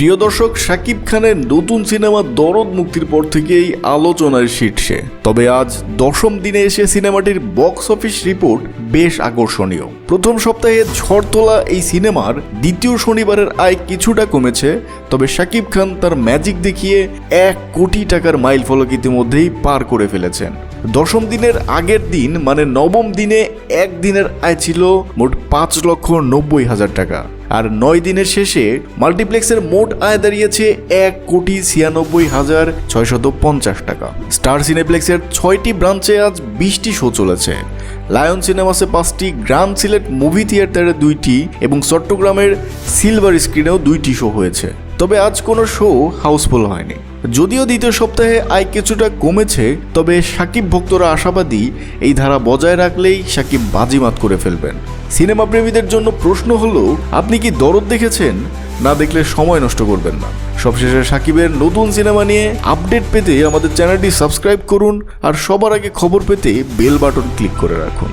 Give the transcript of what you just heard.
প্রিয় দর্শক, শাকিব খানের নতুন সিনেমা দরদ মুক্তির পর থেকেই আলোচনার শীর্ষে। তবে আজ দশম দিনে এসে সিনেমাটির বক্স অফিস রিপোর্ট বেশ আকর্ষণীয়। প্রথম সপ্তাহে ঝড় তোলা এই সিনেমার, দ্বিতীয় শনিবারের আয় কিছুটা কমেছে, তবে শাকিব খান তার ম্যাজিক দেখিয়ে এক কোটি টাকার মাইল ফলক ইতিমধ্যেই পার করে ফেলেছেন। দশম দিনের আগের দিন মানে নবম দিনে এক দিনের আয় ছিল মোট পাঁচ লক্ষ নব্বই হাজার টাকা। আর নয় দিনের শেষে মাল্টিপ্লেক্সের মোট আয় দাঁড়িয়েছে এক কোটি ছিয়ানব্বই হাজার ছয়শত পঞ্চাশ টাকা। স্টার সিনেপ্লেক্সের ছয়টি ব্রাঞ্চে আজ বিশটি শো চলেছে। লায়ন সিনেমাসে পাঁচটি গ্রান্ড সিলেট মুভি থিয়েটারে দুইটি এবং চট্টগ্রামের সিলভার স্ক্রিনেও দুইটি শো হয়েছে। তবে আজ কোনো শো হাউসফুল হয়নি। যদিও দ্বিতীয় সপ্তাহে আয় কিছুটা কমেছে, তবে সাকিব ভক্তরা আশাবাদী এই ধারা বজায় রাখলেই সাকিব বাজিমাত করে ফেলবেন। সিনেমা প্রেমীদের জন্য প্রশ্ন হলো, আপনি কি দরদ দেখেছেন? না দেখলে সময় নষ্ট করবেন না। সবশেষে সাকিবের নতুন সিনেমা নিয়ে আপডেট পেতে আমাদের চ্যানেলটি সাবস্ক্রাইব করুন আর সবার আগে খবর পেতে বেল বাটন ক্লিক করে রাখুন।